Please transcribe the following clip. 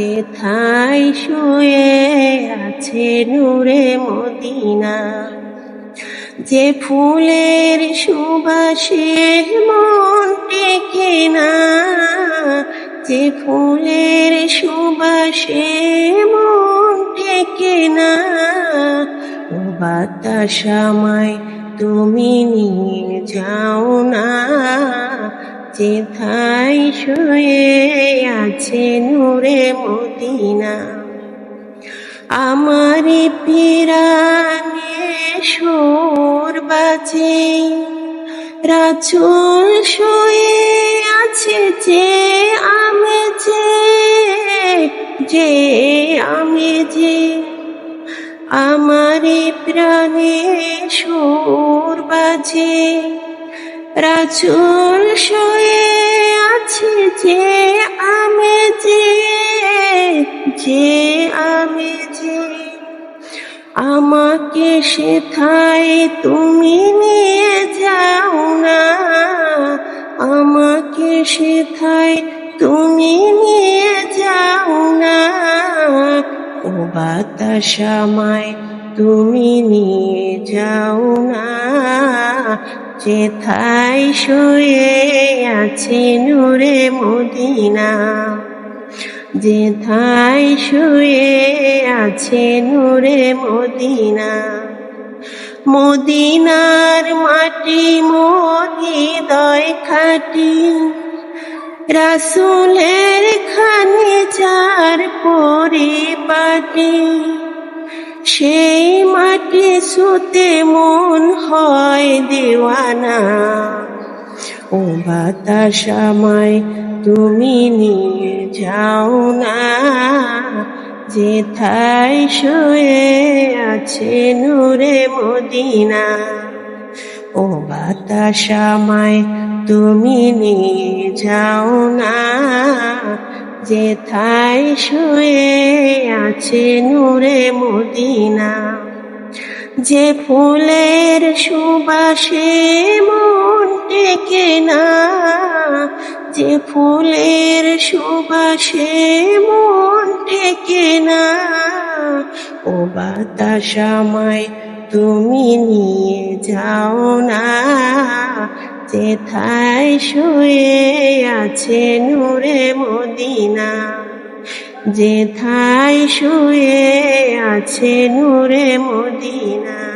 যেথায় শুয়ে আছে নূরে মদিনা, যে ফুলের সুবাসে মন টেকে না, যে ফুলের সুবাসে মন টেকে না, ও বাতাস আমায় তুমি নিয়ে যাও না যেথায় শুয়ে আছে নূরে মদিনা, আমার পিরানে সুর বাজে। রাজুল শুয়ে আছে যে আমি যে যে আমি যে। আমার প্রাণে সুর বাজে। রাজুল শুয়ে আছে যে আমি যে যে আমি যে। আমাকে সেথায় তুমি নিয়ে যাও না, আমাকে সেথায় তুমি নিয়ে যাও না। ও বাতাস আমায় তুমি নিয়ে যাও না যেথায় শুয়ে আছে নূরে মদিনা, যেথায় শুয়ে আছে নূরে মদিনা, মদিনার মাটি মোদি দয় খাটি, রাসুলের খানে যার পরিপাটি। সেই মাটি সুতে মন হয় দেওয়ানা। ও বাতাস তুমি নিয়ে যাও না। যেথায় শুয়ে আছে নূরে মদিনা। ও বাতাস তুমি নিয়ে যাও না। যেথায় শুয়ে আছে নূরে মদিনা, যে ফুলের সুবাসে মন টেকে না, যে ফুলের সুবাসে মন টেকে না। ও বাতাস আমায় তুমি নিয়ে যাও না। যেথায় শুয়ে আছে নূরে মদিনা? যেথায় শুয়ে আছে নূরে মদিনা?